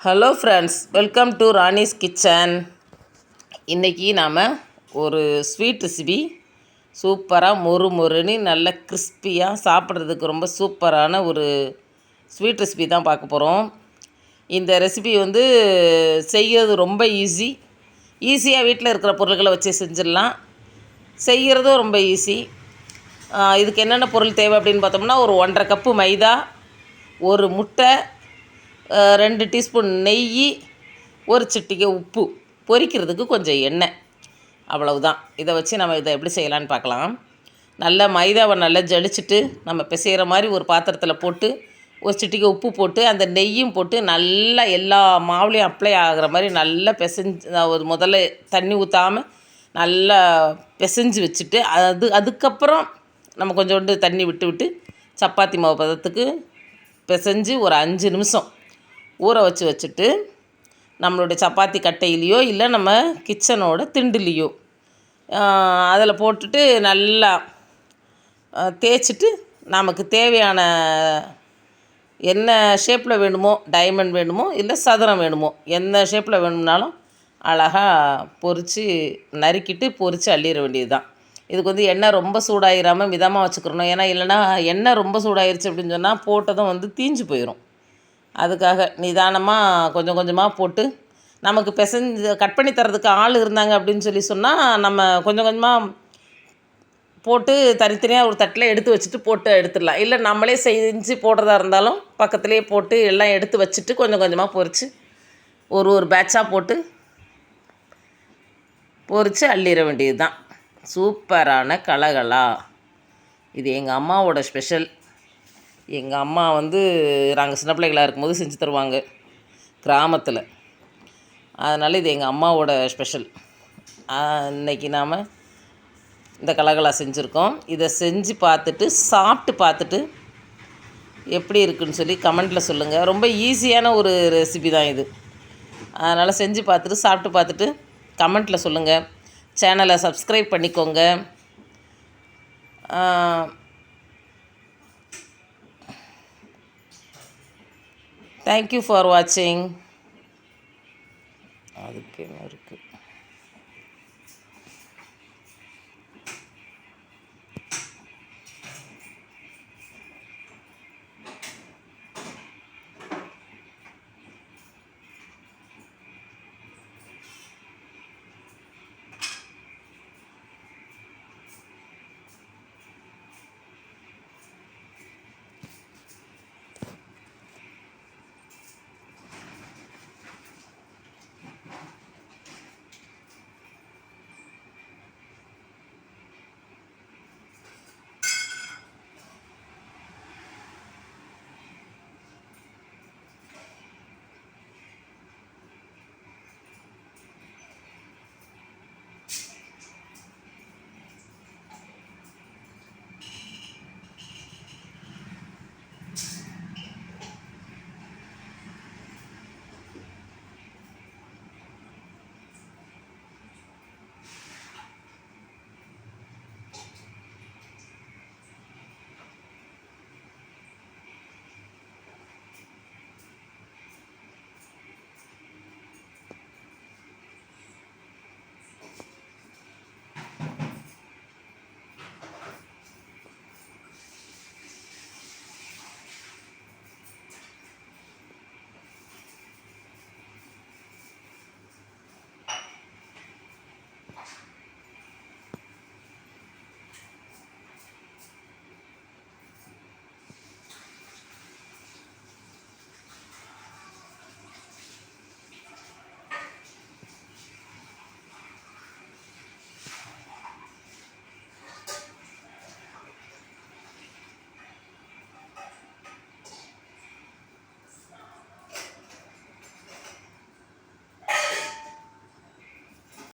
Hello friends welcome to Rani's kitchen இன்றைக்கி நாம் ஒரு ஸ்வீட் ரெசிபி சூப்பராக மொறு மொறுன்னு நல்ல கிறிஸ்பியாக சாப்பிட்றதுக்கு ரொம்ப சூப்பரான ஒரு ஸ்வீட் ரெசிபி தான் பார்க்க போகிறோம் இந்த ரெசிபி வந்து செய்கிறது ரொம்ப ஈஸி ஈஸியாக வீட்டில் இருக்கிற பொருட்களை வச்சு செஞ்சிடலாம். செய்கிறதும் ரொம்ப ஈஸி இதுக்கு என்னென்ன பொருள் தேவை அப்படின்னு பார்த்தோம்னா ஒரு ஒன்றரை கப்பு மைதா ஒரு முட்டை ரெண்டு டீஸ்பூன் நெய் ஒரு சிட்டிகை உப்பு. பொரிக்கிறதுக்கு கொஞ்சம் எண்ணெய். அவ்வளவுதான். இதை வச்சு நம்ம இதை எப்படி செய்யலான்னு பார்க்கலாம். நல்லா மைதாவை நல்லா ஜலிச்சுட்டு நம்ம பிசைகிற மாதிரி ஒரு பாத்திரத்தில் போட்டு ஒரு சிட்டிகை உப்பு போட்டு அந்த நெய்யும் போட்டு நல்லா எல்லா மாவுலையும் அப்ளை ஆகிற மாதிரி நல்லா பிசைஞ்சு ஒரு முதல்ல தண்ணி ஊற்றாமல் நல்லா பிசைஞ்சு வச்சுட்டு அது அதுக்கப்புறம் நம்ம கொஞ்சோண்டு தண்ணி விட்டு விட்டு சப்பாத்தி மாவு பதத்துக்கு பிசைஞ்சு ஒரு அஞ்சு நிமிஷம் ஊற வச்சு வச்சுட்டு நம்மளுடைய சப்பாத்தி கட்டையிலையோ இல்லை நம்ம கிச்சனோட திண்டுலேயோ அதில் போட்டுட்டு நல்லா தேய்ச்சிட்டு நமக்கு தேவையான என்ன ஷேப்பில் வேணுமோ டைமண்ட் வேணுமோ இல்லை சதுரம் வேணுமோ எந்த ஷேப்பில் வேணும்னாலும் அழகாக பொறிச்சு நறுக்கிட்டு பொறிச்சு அள்ளிட வேண்டியது தான் இதுக்கு வந்து எண்ணெய் ரொம்ப சூடாயிராமல் மிதமாக வச்சுக்கிறணும். ஏன்னா இல்லைன்னா எண்ணெய் ரொம்ப சூடாயிருச்சு அப்படின்னு சொன்னால் போட்டதும் வந்து தீஞ்சு போயிடும் அதுக்காக நிதானமாக கொஞ்சம் கொஞ்சமாக போட்டு நமக்கு பிசைஞ்சு கட் பண்ணி தரதுக்கு ஆள் இருந்தாங்க அப்படின்னு சொல்லி சொன்னால் நம்ம கொஞ்சம் கொஞ்சமாக போட்டு தனித்தனியாக ஒரு தட்டில் எடுத்து வச்சுட்டு போட்டு எடுத்துடலாம். இல்லை நம்மளே செஞ்சு போடுறதா இருந்தாலும் பக்கத்துலேயே போட்டு எல்லாம் எடுத்து வச்சுட்டு கொஞ்சம் கொஞ்சமாக பொறிச்சு ஒரு ஒரு பேட்சாக போட்டு பொறிச்சு அள்ளிட வேண்டியது தான் சூப்பரான கலகலா. இது எங்கள் அம்மாவோட ஸ்பெஷல் எங்கள் அம்மா வந்து நாங்கள் சின்ன பிள்ளைகளாக இருக்கும்போது செஞ்சு தருவாங்க கிராமத்தில். அதனால் இது எங்கள் அம்மாவோட ஸ்பெஷல். இன்னைக்கு நாம் இந்த கலகலா செஞ்சுருக்கோம். இதை செஞ்சு பார்த்துட்டு சாப்பிட்டு பார்த்துட்டு எப்படி இருக்குன்னு சொல்லி கமெண்ட்டில் சொல்லுங்கள் ரொம்ப ஈஸியான ஒரு ரெசிபி தான் இது. அதனால் செஞ்சு பார்த்துட்டு சாப்பிட்டு பார்த்துட்டு கமெண்ட்டில் சொல்லுங்கள் சேனலை சப்ஸ்கிரைப் பண்ணிக்கோங்க. தேங்க்யூ ஃபார் வாட்சிங் அதுக்கு என்ன இருக்குது